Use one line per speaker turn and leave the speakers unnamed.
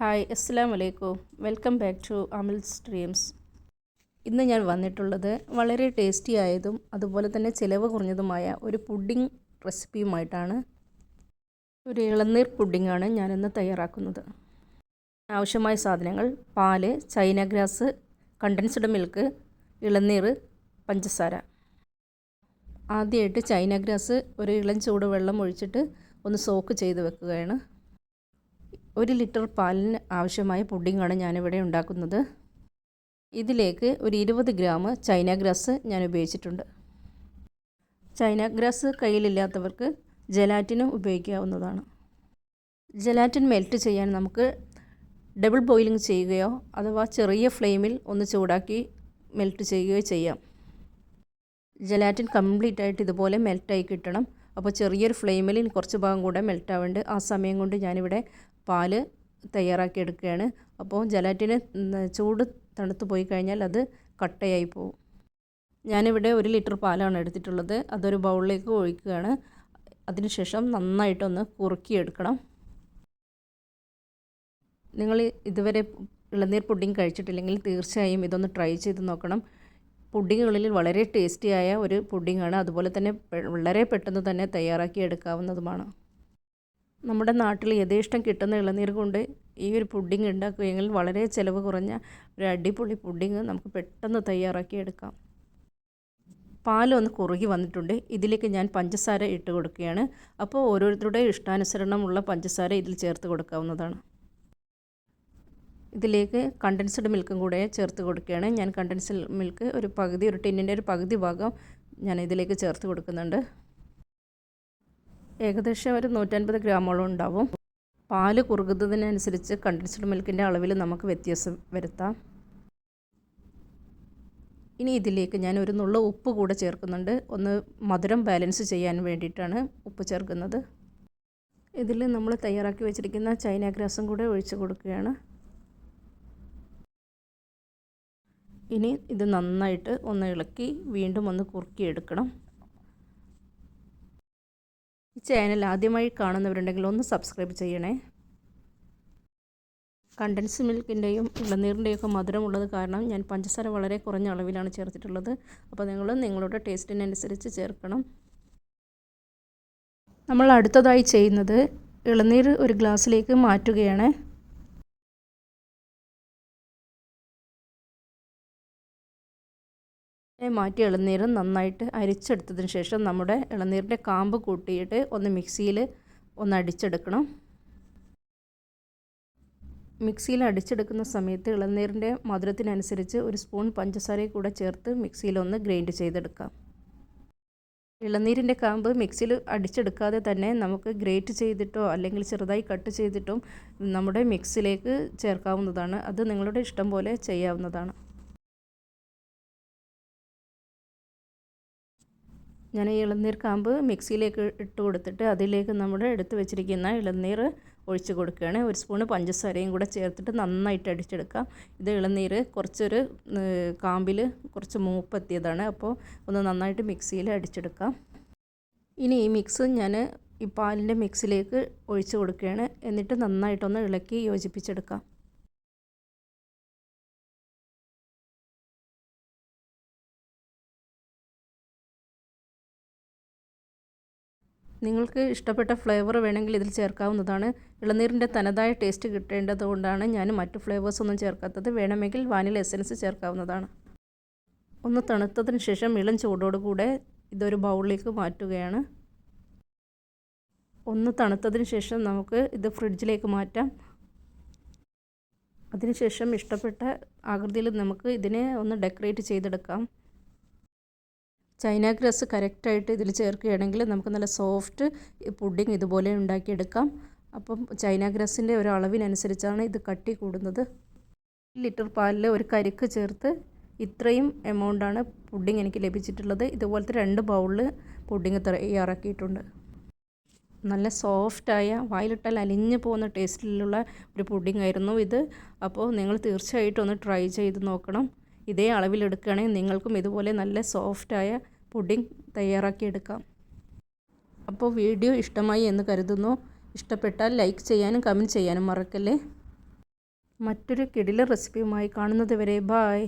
Hi അസ്സാം വലൈക്കും welcome back to Amil streams. ഇന്ന് ഞാൻ വന്നിട്ടുള്ളത് വളരെ ടേസ്റ്റി ആയതും അതുപോലെ തന്നെ ചിലവ് കുറഞ്ഞതുമായ ഒരു പുഡിംഗ് റെസിപ്പിയുമായിട്ടാണ്. ഒരു ഇളനീർ പുഡിങ്ങാണ് ഞാനിന്ന് തയ്യാറാക്കുന്നത്. ആവശ്യമായ സാധനങ്ങൾ പാൽ ചൈന ഗ്രാസ് കണ്ടൻസ്ഡ് മിൽക്ക് ഇളനീർ പഞ്ചസാര. ആദ്യമായിട്ട് ചൈന ഗ്രാസ് ഒരു ഇളം ചൂട് വെള്ളം ഒഴിച്ചിട്ട് ഒന്ന് സോക്ക് ചെയ്ത് വെക്കുകയാണ്. ഒരു ലിറ്റർ പാലിന് ആവശ്യമായ പുഡിങ്ങാണ് ഞാനിവിടെ ഉണ്ടാക്കുന്നത്. ഇതിലേക്ക് ഒരു ഇരുപത് ഗ്രാം ചൈന ഗ്രാസ് ഞാൻ ഉപയോഗിച്ചിട്ടുണ്ട്. ചൈന ഗ്രാസ് കയ്യിലില്ലാത്തവർക്ക് ജലാറ്റിനും ഉപയോഗിക്കാവുന്നതാണ്. ജലാറ്റിൻ മെൽറ്റ് ചെയ്യാൻ നമുക്ക് ഡബിൾ ബോയിലിംഗ് ചെയ്യുകയോ അഥവാ ചെറിയ ഫ്ലെയിമിൽ ഒന്ന് ചൂടാക്കി മെൽറ്റ് ചെയ്യുകയോ ചെയ്യാം. ജലാറ്റിൻ കംപ്ലീറ്റ് ആയിട്ട് ഇതുപോലെ മെൽറ്റായി കിട്ടണം. അപ്പോൾ ചെറിയൊരു ഫ്ലെയിമിൽ കുറച്ച് ഭാഗം കൂടെ മെൽറ്റ് ആവേണ്ട ആ സമയം കൊണ്ട് ഞാനിവിടെ പാൽ തയ്യാറാക്കി എടുക്കുകയാണ് അപ്പോൾ ജലാറ്റിന് ചൂട് തണുത്ത് പോയി കഴിഞ്ഞാൽ അത് കട്ടയായി പോകും. ഞാനിവിടെ ഒരു ലിറ്റർ പാലാണ് എടുത്തിട്ടുള്ളത്. അതൊരു ബൗളിലേക്ക് ഒഴിക്കുകയാണ്. അതിനുശേഷം നന്നായിട്ടൊന്ന് കുറുക്കിയെടുക്കണം. നിങ്ങൾ ഇതുവരെ ഇളനീർ പുഡിംഗ് കഴിച്ചിട്ടില്ലെങ്കിൽ തീർച്ചയായും ഇതൊന്ന് ട്രൈ ചെയ്ത് നോക്കണം. പുഡിങ്ങുകളിൽ വളരെ ടേസ്റ്റിയായ ഒരു പുഡിങ്ങാണ് അതുപോലെ തന്നെ വളരെ പെട്ടെന്ന് തന്നെ തയ്യാറാക്കി എടുക്കാവുന്നതുമാണ്. നമ്മുടെ നാട്ടിൽ യഥേഷ്ടം കിട്ടുന്ന ഇളനീർ കൊണ്ട് ഈ ഒരു പുഡിംഗ് ഉണ്ടാക്കുകയെങ്കിൽ വളരെ ചിലവ് കുറഞ്ഞ ഒരു അടിപൊളി പുഡിംഗ് നമുക്ക് പെട്ടെന്ന് തയ്യാറാക്കി എടുക്കാം. പാലൊന്ന് കുറുകി വന്നിട്ടുണ്ട്. ഇതിലേക്ക് ഞാൻ പഞ്ചസാര ഇട്ട് കൊടുക്കുകയാണ്. അപ്പോൾ ഓരോരുത്തരുടെ ഇഷ്ടാനുസരണമുള്ള പഞ്ചസാര ഇതിൽ ചേർത്ത് കൊടുക്കാവുന്നതാണ്. ഇതിലേക്ക് കണ്ടൻസ്ഡ് മിൽക്കും കൂടെ ചേർത്ത് കൊടുക്കുകയാണ്. ഞാൻ കണ്ടൻസ്ഡ് മിൽക്ക് ഒരു പകുതി ഒരു ടിന്നിന്റെ ഒരു പകുതി ഭാഗം ഞാൻ ഇതിലേക്ക് ചേർത്ത് കൊടുക്കുന്നുണ്ട്. ഏകദേശം ഒരു നൂറ്റൻപത് ഗ്രാമോളം ഉണ്ടാവും. പാൽ കുറുകുന്നതിനനുസരിച്ച് കണ്ടൻസ്ഡ് മിൽക്കിന്റെ അളവിൽ നമുക്ക് വ്യത്യാസം വരുത്താം. ഇനി ഇതിലേക്ക് ഞാൻ ഒരു നുള്ള ഉപ്പ് കൂടെ ചേർക്കുന്നുണ്ട്. ഒന്ന് മധുരം ബാലൻസ് ചെയ്യാൻ വേണ്ടിയിട്ടാണ് ഉപ്പ് ചേർക്കുന്നത്. ഇതിൽ നമ്മൾ തയ്യാറാക്കി വെച്ചിരിക്കുന്ന ചൈന ഗ്രാസും കൂടെ ഒഴിച്ചു കൊടുക്കുകയാണ്. ഇനി ഇത് നന്നായിട്ട് ഒന്ന് ഇളക്കി വീണ്ടും ഒന്ന് കുറുക്കിയെടുക്കണം. ഈ ചാനൽ ആദ്യമായി കാണുന്നവരുണ്ടെങ്കിൽ ഒന്ന് സബ്സ്ക്രൈബ് ചെയ്യണേ. കണ്ടൻസ് മിൽക്കിന്റെയും ഇളനീറിന്റെയൊക്കെ മധുരമുള്ളത് കാരണം ഞാൻ പഞ്ചസാര വളരെ കുറഞ്ഞ അളവിലാണ് ചേർത്തിട്ടുള്ളത്. അപ്പോൾ നിങ്ങൾ നിങ്ങളുടെ ടേസ്റ്റിനനുസരിച്ച് ചേർക്കണം. നമ്മൾ അടുത്തതായി ചെയ്യുന്നത് ഇളനീർ ഒരു ഗ്ലാസ്സിലേക്ക് മാറ്റുകയാണ്. മാറ്റി ഇളനീർ നന്നായിട്ട് അരിച്ചെടുത്തതിന് ശേഷം നമ്മുടെ ഇളനീരിന്റെ കാമ്പ് കൂട്ടിയിട്ട് ഒന്ന് മിക്സിയിൽ ഒന്ന് അടിച്ചെടുക്കണം. മിക്സിയിൽ അടിച്ചെടുക്കുന്ന സമയത്ത് ഇളനീരിന്റെ മധുരത്തിനനുസരിച്ച് ഒരു സ്പൂൺ പഞ്ചസാരയും കൂടെ ചേർത്ത് മിക്സിയിലൊന്ന് ഗ്രൈൻഡ് ചെയ്തെടുക്കാം. ഇളനീരിന്റെ കാമ്പ് മിക്സിയിൽ അടിച്ചെടുക്കാതെ തന്നെ നമുക്ക് ഗ്രേറ്റ് ചെയ്തിട്ടോ അല്ലെങ്കിൽ ചെറുതായി കട്ട് ചെയ്തിട്ടും നമ്മുടെ മിക്സിലേക്ക് ചേർക്കാവുന്നതാണ്. അത് നിങ്ങളുടെ ഇഷ്ടം പോലെ ചെയ്യാവുന്നതാണ്. ഞാൻ ഈ ഇളനീർ കാമ്പ് മിക്സിയിലേക്ക് ഇട്ട് കൊടുത്തിട്ട് അതിലേക്ക് നമ്മൾ എടുത്ത് വെച്ചിരിക്കുന്ന ഇളനീർ ഒഴിച്ച് കൊടുക്കുകയാണ്. ഒരു സ്പൂണ് പഞ്ചസാരയും കൂടെ ചേർത്തിട്ട് നന്നായിട്ട് അടിച്ചെടുക്കാം. ഇത് ഇളനീർ കുറച്ചൊരു കാമ്പിൽ കുറച്ച് മൂപ്പെത്തിയതാണ്. അപ്പോൾ ഒന്ന് നന്നായിട്ട് മിക്സിയിൽ അടിച്ചെടുക്കാം. ഇനി ഈ മിക്സ് ഞാൻ ഈ പാലിന്റെ മിക്സിലേക്ക് ഒഴിച്ച് കൊടുക്കുകയാണ്. എന്നിട്ട് നന്നായിട്ടൊന്ന് ഇളക്കി യോജിപ്പിച്ചെടുക്കാം. നിങ്ങൾക്ക് ഇഷ്ടപ്പെട്ട ഫ്ലേവർ വേണമെങ്കിൽ ഇതിൽ ചേർക്കാവുന്നതാണ്. ഇളനീരിന്റെ തനതായ ടേസ്റ്റ് കിട്ടേണ്ടത് കൊണ്ടാണ് ഞാൻ മറ്റ് ഫ്ലേവേഴ്സ് ഒന്നും ചേർക്കാത്തത്. വേണമെങ്കിൽ വാനില എസൻസ് ചേർക്കാവുന്നതാണ്. ഒന്ന് തണുത്തതിന് ശേഷം ഇളം ചൂടോടുകൂടെ ഇതൊരു ബൗളിലേക്ക് മാറ്റുകയാണ്. ഒന്ന് തണുത്തതിന് ശേഷം നമുക്ക് ഇത് ഫ്രിഡ്ജിലേക്ക് മാറ്റാം. അതിനുശേഷം ഇഷ്ടപ്പെട്ട ആകൃതിയിൽ നമുക്ക് ഇതിനെ ഒന്ന് ഡെക്കറേറ്റ് ചെയ്തെടുക്കാം. ചൈന ഗ്രാസ് കറക്റ്റായിട്ട് ഇതിൽ ചേർക്കുകയാണെങ്കിൽ നമുക്ക് നല്ല സോഫ്റ്റ് പുഡിങ് ഇതുപോലെ ഉണ്ടാക്കിയെടുക്കാം. അപ്പം ചൈന ഗ്രാസിന്റെ ഒരു അളവിനനുസരിച്ചാണ് ഇത് കട്ടി കൂടുന്നത്. ലിറ്റർ പാലിൽ ഒരു കരിക്ക് ചേർത്ത് ഇത്രയും എമൗണ്ടാണ് പുഡിങ് എനിക്ക് ലഭിച്ചിട്ടുള്ളത്. ഇതുപോലത്തെ രണ്ട് ബൗളിൽ പുഡിങ് തയ്യാറാക്കിയിട്ടുണ്ട്. നല്ല സോഫ്റ്റായ വായിലിട്ടാൽ അലിഞ്ഞു പോകുന്ന ടേസ്റ്റിലുള്ള ഒരു പുഡിംഗ് ആയിരുന്നു ഇത്. അപ്പോൾ നിങ്ങൾ തീർച്ചയായിട്ടും ഒന്ന് ട്രൈ ചെയ്ത് നോക്കണം. ഇതേ അളവിലെടുക്കുകയാണെങ്കിൽ നിങ്ങൾക്കും ഇതുപോലെ നല്ല സോഫ്റ്റായ പുഡിംഗ് തയ്യാറാക്കിയെടുക്കാം അപ്പോൾ വീഡിയോ ഇഷ്ടമായി എന്ന് കരുതുന്നു. ഇഷ്ടപ്പെട്ടാൽ ലൈക്ക് ചെയ്യാനും കമന്റ് ചെയ്യാനും മറക്കല്ലേ? മറ്റൊരു കിടില റെസിപ്പിയുമായി കാണുന്നത് വരെ ബായ്